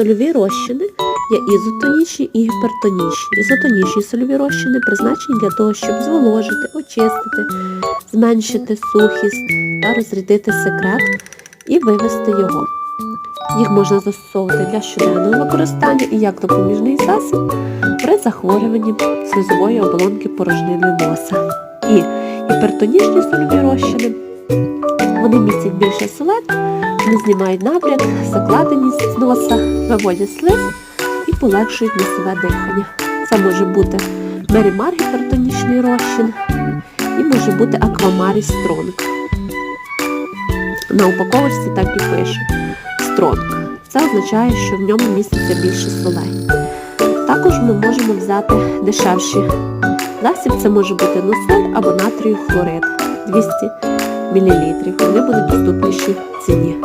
сольові розчини є ізотонічні і гіпертонічні. Ізотонічні сольові розчини призначені для того, щоб зволожити, очистити, зменшити сухість та розрядити секрет і вивести його. Їх можна застосовувати для щоденного використання і як допоміжний засіб при захворюванні слизової оболонки порожнини носа. І гіпертонічні сольові розчини вони містять більше солет, вони знімають набряк, закладеність з носа, виводять слиз і полегшують носове дихання. Це може бути меримар гіпертонічний розчин і може бути аквамарі стронг. На упаковочці так і пише стронг. Це означає, що в ньому міститься більше солей. Також ми можемо взяти дешевші засіб, це може бути носоль або натрію хлорид 200 мл. Вони будуть доступніші ціні.